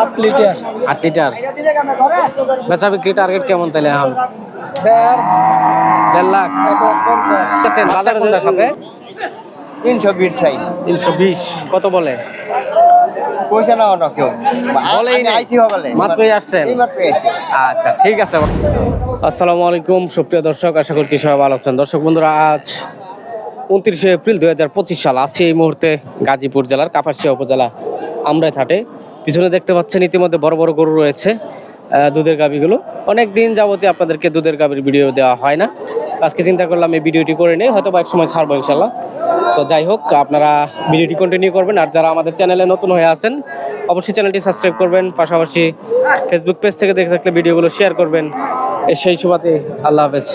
সাত লিটার। আট লিটার। বেচা বিক্রি টার্গেট কেমন তাহলে এখন? দেড়। দেড় লাখ। এক লাখ পঞ্চাশ। দেখেন, বাজারে কোনটার সাথে তিনশো বিশ তিনশো বিশ। কত বলে? পয়সা নাও না কেউ। বলেই আইছি হবালে। মাত্রই আসছেন? আচ্ছা ঠিক আছে। আসসালামু আলাইকুম সুপ্রিয় দর্শক আশা করছি সবাই ভালো আছেন। দর্শক বন্ধুরা আজ উনত্রিশে এপ্রিল দুই হাজার পঁচিশ সাল। আছি এই মুহূর্তে গাজীপুর জেলার কাপাসিয়া উপজেলা আমরাই থাটে পিছনে দেখতে পাচ্ছেন ইতিমধ্যে বড় বড় গরু রয়েছে দুধের গাভিগুলো। অনেক দিন যাবতীয় আপনাদেরকে দুধের গাভির ভিডিও দেওয়া হয় না। আজকে চিন্তা করলাম এই ভিডিওটি করে নেই হয়তো বা এক সময় ছাড়বো ইনশাল্লাহ তো যাই হোক, আপনারা ভিডিওটি কন্টিনিউ করবেন, আর যারা আমাদের চ্যানেলে নতুন হয়ে আছেন, অবশ্যই চ্যানেলটি সাবস্ক্রাইব করবেন, পাশাপাশি ফেসবুক পেজ থেকে দেখে থাকলে ভিডিওগুলো শেয়ার করবেন। সেই সুবাদে আল্লাহ হাফেজ।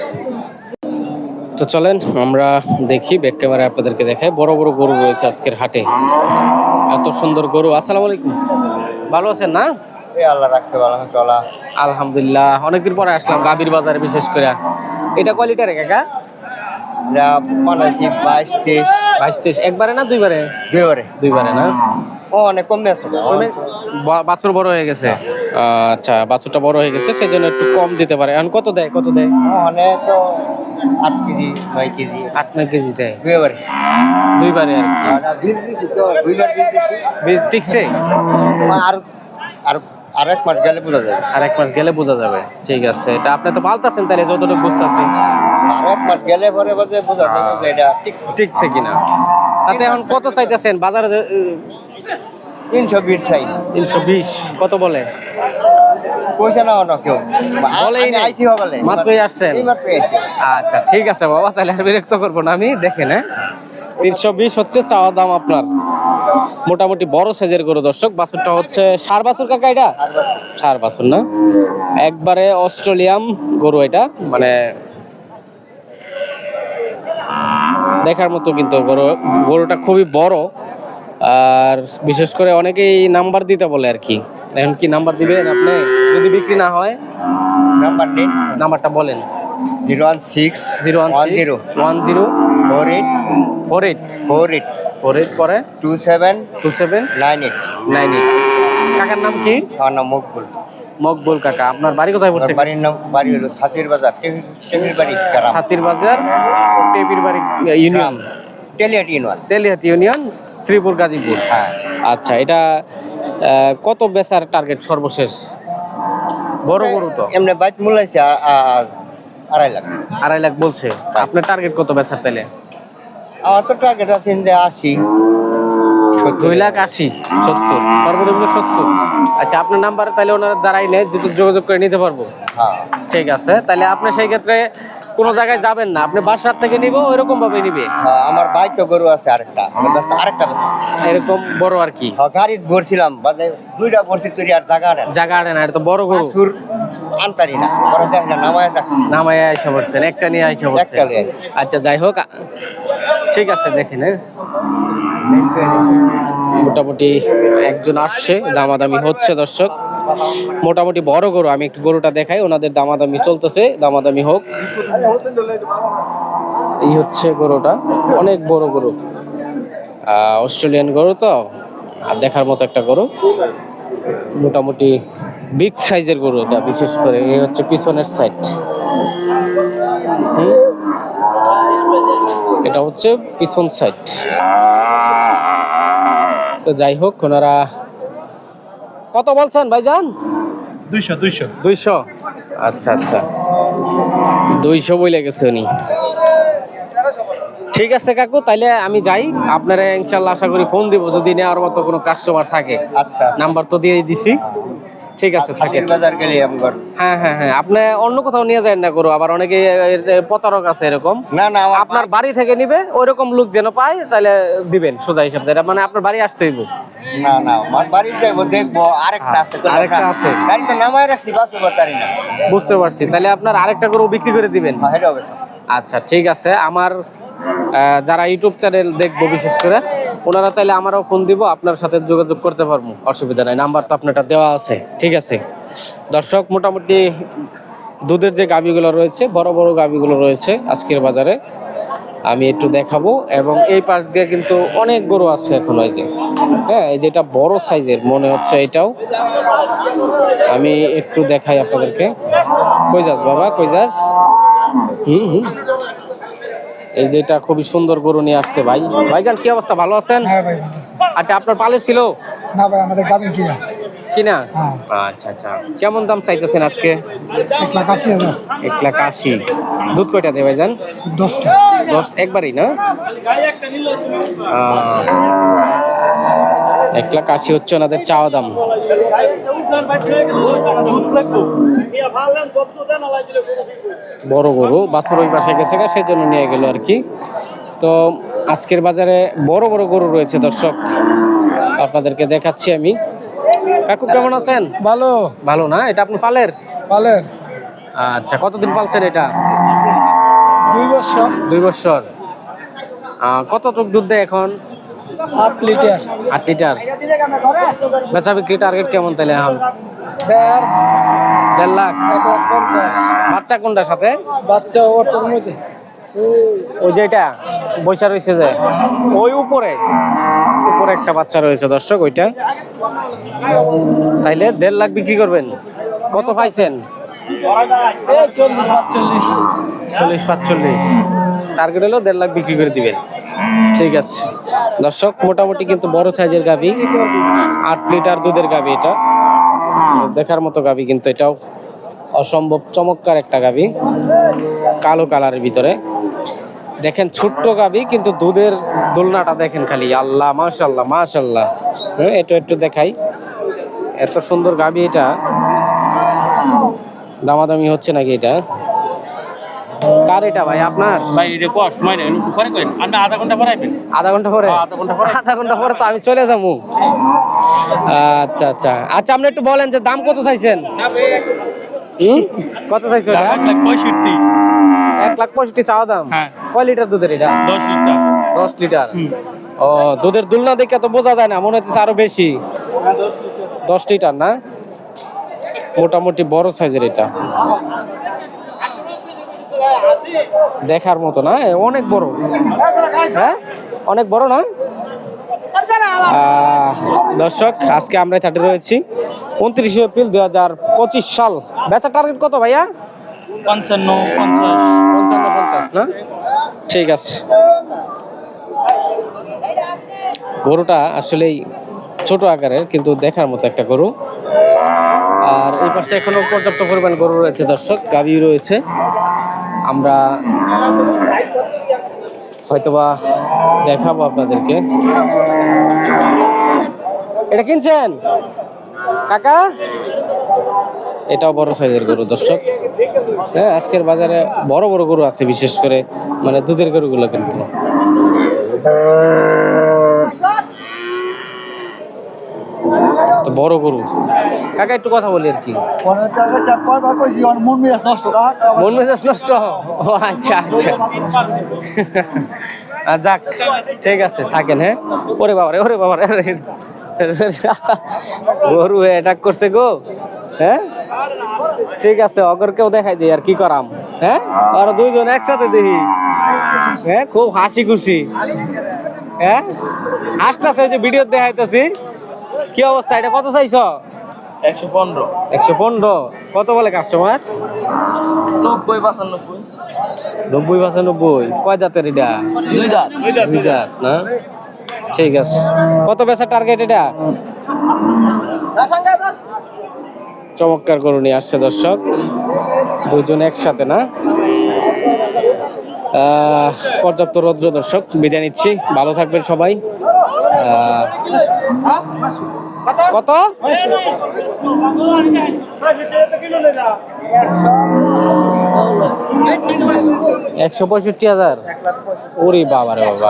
তো চলেন আমরা দেখি ব্যাক ক্যামেরায় আপনাদেরকে দেখাই। বড় বড় গরু রয়েছে আজকের হাটে। এত সুন্দর গরু। আসসালামু আলাইকুম। ভালো আছেন না? আল্লাহ রাখছে ভালো চলা। আলহামদুলিল্লাহ। অনেকদিন পরে আসলাম গাবির বাজারে বিশেষ করে। এটা কয় লিটারে কাকা? এটা বাইশ তেইশ। বাইশ তেইশ। একবারে না দুইবারে? দুইবারে। দুইবারে না? ও অনেক কমে আছে। বাছুর বড় হয়ে গেছে। আচ্ছা বাছুরটা বড় হয়ে গেছে সেই জন্য একটু কম দিতে পারে। এখন কত দেয়? কত দেয়? অনেক আট কেজি নয় কেজি। আট নয় কেজি দেয়? দুইবারে দুইবারে আর কি? বীজ দিছি তো দুইবার বীজ দিছি। বীজ ঠিকছে আর আর আর এক মাস গেলে বোঝা যাবে। আর এক মাস গেলে বোঝা যাবে। ঠিক আছে এটা আপনি তো পাল্টাছেন তাহলে যতটুকু বুঝতেছি। আর এক মাস গেলে পরে বোঝা বোঝা যাবে যে এটা ঠিকছে কিনা? তাতে এখন কত চাইতেছেন? বাজারে তিনশো বিশ চাই। তিনশো বিশ কত বলে? পয়সা নাও না কেউ। বলেই নাই। আইছি মাত্রই আসছেন? এই মাত্রই আচ্ছা ঠিক আছে বাবা তাহলে আর বিরক্ত করব না আমি। দেখেন হ্যাঁ? তিনশো বিশ হচ্ছে চাওয়া দাম আপনার। মোটামুটি বড় সাইজের গরু দর্শক। বাছুরটা হচ্ছে সার বাছুর কাকা এটা? সার বাছুর না? একবারে অস্ট্রেলিয়াম গরু এটা মানে দেখার মতো কিন্তু গরু গরুটা খুবই বড়। আর বিশেষ করে অনেকেই নাম্বার দিতে বলে আর কি। এখন কি নাম্বার দিবেন আপনি? যদি বিক্রি না হয়? নাম্বার নিন নাম্বারটা বলেন। Zero one six zero one one zero one zero four eight four eight four eight four eight পরে? Two seven two seven? Nine eight. Nine eight. কাকার নাম কি? আমার নাম মকবুল। মকবুল কাকা। আপনার বাড়ি কোথায় পড়ছে? বাড়ির নাম বাড়ি হলো সাতির বাজার টেমি- বাড়ি সাতির বাজার টেবির বাড়ি ইউনিয়ন। টেলিয়াট ইউনিয়ন তেলিহাট ইউনিয়ন শ্রীপুর গাজীপুর হ্যাঁ। আচ্ছা এটা কত বেচার টার্গেট সর্বশেষ? বড় গরু তো। এমনি বাইক আ- আড়াই লাখ। আড়াই লাখ বলছে। আপনার টার্গেট কত বেচার তাইলে আমার তো টার্গেট আছে আশি। দুই লাখ আশি সত্তর। সর্বনিম্ন সত্তর। আচ্ছা আপনার নাম্বার তাহলে ওনারা যারাই নেয় যেহেতু যোগাযোগ করে নিতে পারব। হ্যাঁ। ঠিক আছে তাহলে আপনি সেই ক্ষেত্রে কোনো জায়গায় যাবেন না। আপনি বাসার থেকে নিব ওইরকম ভাবে নিবে। হ্যাঁ, আমার বাইক তো গরু আছে আরেকটা। আরেকটা এরকম বড় আর কি? গাড়ি ভরছিলাম দুইটা ভরছি তুই আর জায়গা আনেন। জায়গা আনে না তো বড় গরু। আনতারি না বড় না নামায় রাখছি নামায় আইসা পড়ছেন একটা নিয়ে আইসা পড়ছেন। আচ্ছা যাই হোক ঠিক আছে দেখেন হ্যাঁ। মোটামুটি একজন আসছে দামাদামি হচ্ছে দর্শক। মোটামুটি বড় গরু, আমি একটু গরুটা দেখাই, ওনাদের দামাদামি চলতেছে, দামাদামি হোক। এই হচ্ছে গরুটা, অনেক বড় গরু। অস্ট্রেলিয়ান গরু তো, আর দেখার মতো একটা গরু। মোটামুটি বিগ সাইজের গরু এটা, বিশেষ করে, এই হচ্ছে পিছনের সাইড এটা হচ্ছে পিছন সাইড তো যাই হোক, ওনারা কত বলছেন ভাইজান? দুইশো দুইশো। দুইশো? আচ্ছা আচ্ছা। দুইশো বইলে গেছে উনি। ঠিক আছে কাকু তাইলে আমি যাই। আপনারা ইনশাল্লাহ আশা করি ফোন দিব যদি নেওয়ার মতো কোনো কাস্টমার থাকে। আচ্ছা। নাম্বার তো দিয়ে দিছি। ঠিক আছে থাকে। বাজার গেলে আমার হ্যাঁ হ্যাঁ হ্যাঁ। আপনি অন্য কোথাও নিয়ে যায় না করো আবার অনেকে প্রতারক আছে এরকম। না না আপনার বাড়ি থেকে নিবে ওই রকম লোক যেন পায় তাহলে দিবেন সোজা হিসাব। মানে আপনার বাড়ি আসতে হইব না না আমার বাড়ি যাইবো দেখব আরেকটা আছে আরেকটা আছে। গাড়িতে নামায় রাখছি না। বুঝতে পারছি। তাহলে আপনার আরেকটা গরু বিক্রি করে দিবেন? হ্যাঁ, এটা আচ্ছা ঠিক আছে। আমার যারা ইউটিউব চ্যানেল দেখব বিশেষ করে ওনারা চাইলে আমারও ফোন দিব আপনার সাথে যোগাযোগ করতে পারব। অসুবিধা নাই নাম্বার তো আপনারটা দেওয়া আছে। ঠিক আছে। দর্শক মোটামুটি দুধের যে গাভিগুলো রয়েছে বড় বড় গাভিগুলো রয়েছে আজকের বাজারে। আমি একটু দেখাবো এবং এই পাশ দিয়ে কিন্তু অনেক গরু আছে এখন ওই যে। হ্যাঁ এই যেটা বড় সাইজের মনে হচ্ছে এটাও। আমি একটু দেখাই আপনাদেরকে। কই যাস বাবা কই যাস? হুম হুম। এই যে এটা খুবই সুন্দর গরু নিয়ে আসছে ভাই। ভাইজান কি অবস্থা? ভালো আছেন? হ্যাঁ ভাই ভালো আছে। আচ্ছা আপনার পালের ছিল? না ভাই আমাদের গাবিন কি কিনা? হ্যাঁ। আচ্ছা আচ্ছা। কেমন দাম চাইতেছেন আজকে? এক লাখ আশি হাজার। এক লাখ আশি। দুধ কয়টা দেবে ভাইজান? দশটা। দশ একবারই না? এক লাখ আশি হচ্ছে ওনাদের চাওয়া দাম। বড় গরু বাছুর ওই পাশে গেছে সেই জন্য নিয়ে গেল আর কি। তো আজকের বাজারে বড় বড় গরু রয়েছে দর্শক। আপনাদেরকে দেখাচ্ছি আমি। কাকু কেমন আছেন? ভালো। ভালো না? এটা আপনি পালের? পালের। আচ্ছা কতদিন পালছেন এটা? দুই বছর। দুই বছর। কতটুক দুধ দেয় এখন? আট লিটার। আট লিটার। বেচা বিক্রি টার্গেট কেমন তাহলে এখন? দেড়। লাখ। বাচ্চা কোনটার সাথে? বাচ্চা ওটার মধ্যে। ওই যেটা বৈশা রয়েছে যে। ওই উপরে। উপরে একটা বাচ্চা রয়েছে দর্শক ওইটা। তাইলে দেড় লাখ বিক্রি করবেন। কত পাইছেন? চল্লিশ পাঁচচল্লিশ। চল্লিশ পাঁচচল্লিশ। টার্গেট হলো দেড় লাখ বিক্রি করে দিবেন। ঠিক আছে। দর্শক মোটামুটি কিন্তু বড় সাইজের গাভি। আট লিটার দুধের গাভি এটা। দেখার মতো গাভি কিন্তু এটাও অসম্ভব চমৎকার একটা গাভি। কালো কালারের ভিতরে। দেখেন ছোট্ট গাভি কিন্তু দুধের দোলনাটা দেখেন খালি। আল্লাহ মাশাল্লাহ মাশাল্লাহ হ্যাঁ একটু একটু দেখাই। এত সুন্দর গাভি এটা। দামাদামি হচ্ছে নাকি এটা? কার এটা ভাই আপনার? ভাই এটা কো সময় নেই। পরে কইন আপনি আধা ঘণ্টা পরে আইবেন আধা ঘণ্টা পরে? আধা ঘণ্টা পরে। আধা ঘণ্টা পরে তো আমি চলে যাব। আচ্ছা আচ্ছা। আচ্ছা আপনি একটু বলেন যে দাম কত চাইছেন? কত চাইছো এটা? এক লাখ পঁয়ষট্টি। এক লাখ পঁয়ষট্টি চাওয়া দাম? হ্যাঁ। কয় লিটার দুধের এটা? দশ লিটার। দশ লিটার। ও দুধের দুলনা দেখে তো বোঝা যায় না মনে হচ্ছে আরও বেশি। দশ লিটার না? মোটামুটি বড় সাইজের এটা। দেখার মতো না? অনেক বড়। হ্যাঁ? অনেক বড় না? দর্শক আজকে আমরা থার্টি রয়েছি। উনত্রিশে এপ্রিল দুই হাজার পঁচিশ সাল। বেচার টার্গেট কত ভাইয়া? পঞ্চান্ন পঞ্চাশ। পঞ্চান্ন পঞ্চাশ না? ঠিক আছে। গরুটা আসলেই ছোট আকারের, কিন্তু দেখার মতো একটা গরু। আর এই পাশে এখনও পর্যাপ্ত পরিমাণ গরু রয়েছে দর্শক গাভী রয়েছে। আমরা হয়তোবা দেখাবো আপনাদেরকে। এটা কিনছেন? কাকা? এটাও বড় সাইজের গরু, দর্শক। হ্যাঁ আজকের বাজারে বড় বড় গরু আছে, বিশেষ করে মানে দুধের গরুগুলো কিন্তু। বড় গরু। কাকা, একটু কথা বলি আর কি। নষ্ট আচ্ছা আচ্ছা। যাক, ঠিক আছে, থাকেন হ্যাঁ। ওরে বাবা রে ওরে বাবা রে গরু অ্যাটাক করছে গো হ্যাঁ? ঠিক আছে অগরকেও দেখাই দিই আর কি করাম। হ্যাঁ? আর দুইজন একসাথে দেখি। হ্যাঁ? খুব হাসি খুশি হ্যাঁ? হাসতেছে যে ভিডিও দেখাইতেছি। কি অবস্থা? এটা কত চাইছ? একশো পনেরো। একশো পনেরো। কত বলে কাস্টমার নব্বই পঁচানব্বই। নব্বই পঁচানব্বই। কয় জাতের এটা? দুই দুই জাত না? ঠিক আছে। কত বেচার টার্গেট এটা? চমৎকার গরু নিয়ে আসছে দর্শক। দুজন একসাথে না? পর্যাপ্ত রৌদ্র দর্শক বিদায় নিচ্ছি। ভালো থাকবেন সবাই। কত? একশো পঁয়ষট্টি হাজার। ওরে বাবা। রে বাবা